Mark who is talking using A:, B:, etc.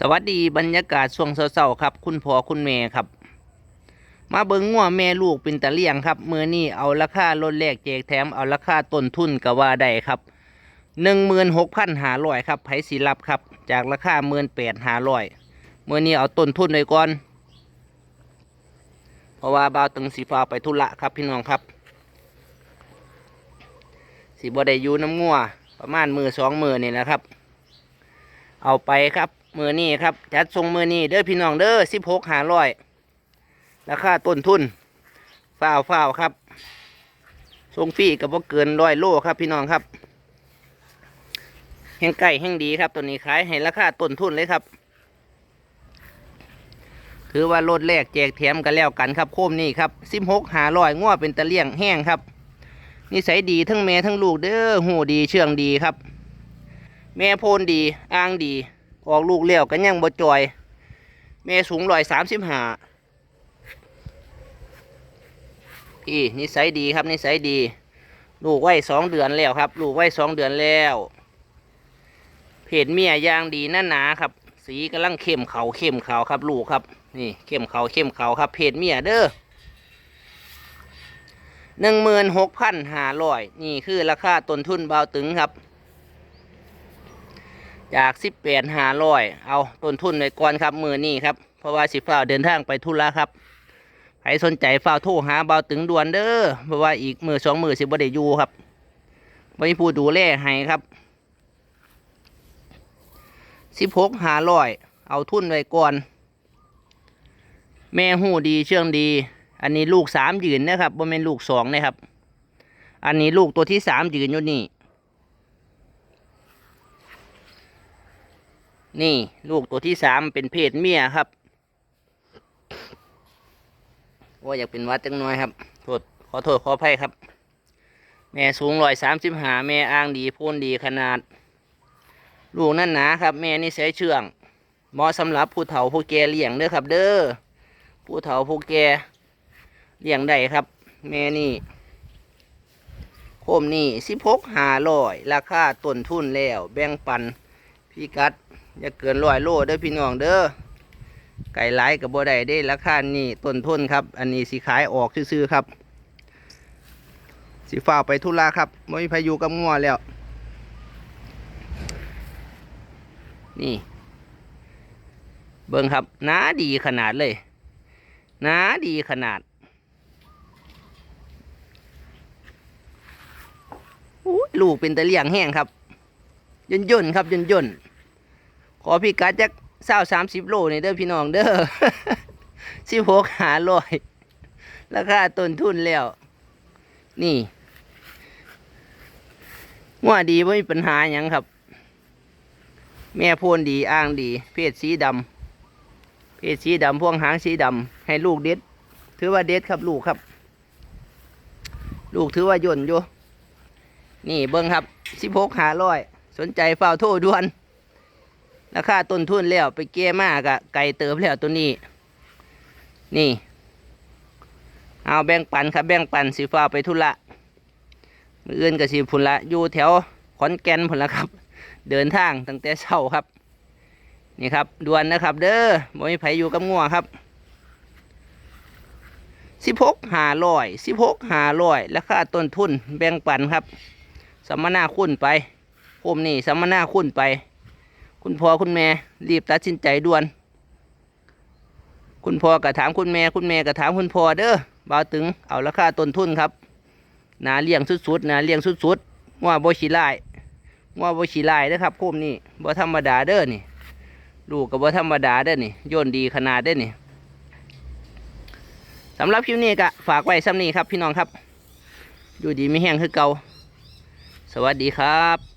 A: สวัสดีบรรยากาศช่วงเช้าๆครับ คุณพ่อคุณแม่ครับ มาเบิ้งงัวแม่ลูกเป็นตะเลี่ยงครับมือนี้เอาราคาลดแลกแจกแถมเอาราคาต้นทุนก็ว่าได้ครับหนึ่งหมื่นหกพันหาร้อยครับไผสิรับครับ จากราคาหมื่นแปดหาร้อยมือนี้เอาต้นทุนไว้ก่อน เพราะว่าบ่าวตึงสีฟ้าไปธุระครับพี่น้องครับ สีบ่ได้ยูน้ำงัวประมาณมือสองมือนี่แหละครับ เอาไปครับ มือนี้ครับจัดทรงมือนี้เด้อพี่น้องเด้อสิบหกหาร้อยราคาต้นทุนฝ้าวฝ้าวครับทรงฟรีกับว่าเกินร้อยโลครับพี่น้องครับ แห้งไก่แห้งดีครับตัวนี้ขายให้ราคาต้นทุนเลยครับ ถือว่าลดแรกแจกแถมกันแล้วกันครับโคมนี่ครับสิบหกหาร้อยง้อเป็นตะเลี่ยงแห้งครับนิสัยดีทั้งแม่ทั้งลูกเด้อหูดีเชื่องดีครับ แม่โพนดีอ้างดี ออกลูกเลี้ยวกันยังบ่จอย แม่สูงร้อยสามสิบห้าพี่นิสัยดีครับนิสัยดี ลูกไว้สองเดือนแล้วครับ ลูกไว้สองเดือนแล้วเพศเมียยางดีหน้าหนาครับ สีกำลังเข้มเขาเข้มเขาครับ ลูกครับ นี่เข้มเขาเข้มเขาครับเพศเมียเด้อหนึ่งหมื่นหกพันห้าร้อยนี่คือราคาต้นทุนเบาตึงครับ จากสิบแปดหาร้อยเอาต้นทุนไว้ก่อนครับมือนี้ครับ เพราะว่าสิฟ้าเดินทางไปทุระครับใครสนใจฟ้าโทรหาเบาตึงด่วนเด้อเพราะว่าอีกมือสองมือสิบ่ได้อยู่ครับไม่มีผู้ดูแลให้ครับสิบหกหาร้อยเอาทุนไว้ก่อน แม่หูดีเชื่องดี อันนี้ลูกสามยืนนะครับบ่เป็นลูกสองนะครับ อันนี้ลูกตัวที่สามยืนอยู่นี่ นี่ลูกตัวที่สามเป็นเพศเมียครับว่าอยากเป็นวัดจังน้อยครับโทษขอโทษขออภัยครับ แม่สูงร้อยสามสิบหาแม่อ้างดีพ่นดีขนาด ลูกนั่นหนาครับ แม่นี่ใช้เชื่องเหมาะสำหรับผู้เฒ่าผู้แก่เลี้ยงเด้อครับ เด้อผู้เฒ่าผู้แก่เลี้ยงได้ครับ แม่นี่โคมนี่สิบหกหาร้อยราคาต้นทุนแล้ว แบ่งปันพี่กัด อย่าเกินร้อยโลเด้อพี่น้องเด้อไก่ไล่กับบัได้ได้ราคานี่ต้นทุนครับ อันนี้สีขายออกซื้อครับสีฟ้าไปทุระครับไม่มีพายุกับงัวแล้ว นี่ เบิ่งครับหนาดีขนาดเลยหนาดีขนาดอู้ยลูกเป็นตะเลียงแห้งครับย่นย่นๆครับย่นย่นๆ ขอพี่กัดจักเศร้าสามสิบโลนี่เด้อพี่น้องเด้อสิบหกหาลอยราคาต้นทุนแล้ว นี่งัวดีไม่มีปัญหาหยังครับ แม่โพนดีอ้างดี เพศสีดำเพศสีดำพวงหางสีดำให้ลูกเด็ด ถือว่าเด็ดครับลูกครับ ลูกถือว่าย่นอยู่นี่เบิ้งครับสิบหกหาร้อย สนใจเฝ้าโทรด่วน ราคาต้นทุนแล้วไปเก้มากอะไก่เติบแล้วตัวนี้ นี่ เอาแบ่งปันครับแบ่งปันสีฟ้าไปทุระมืออื่นกับสีพุนละอยู่แถวขอนแก่นพุนละครับ เดินทางตั้งแต่เช้าครับ นี่ครับด่วนนะครับ เด้อบ่มีไผอยู่กับงัวครับสิบหกหาร้อยสิบหกหาร้อยราคาต้นทุนแบ่งปันครับ สัมมนาคุณไปผมนี่สัมมนาคุณไป คุณพ่อคุณแม่รีบตัดสินใจด่วน คุณพ่อกระถามคุณแม่คุณแม่กระถามคุณพ่อเด้อบ่าวตึงเอาราคาต้นทุนครับนาเลี้ยงสุดๆนาเลี้ยงสุดๆว่าบ่ขี้ไล่ว่าบ่ขี้ไล่เด้อครับโคมนี่บ่ธรรมดาเด้อนี่ลูกกับบ่ธรรมดาเด้อนี่โยนดีขนาดเด้อนี่สำหรับคลิปนี้ก็ฝากไว้ซ้ำนี้ครับพี่น้องครับ อยู่ดีไม่แห้งคือเกาสวัสดีครับ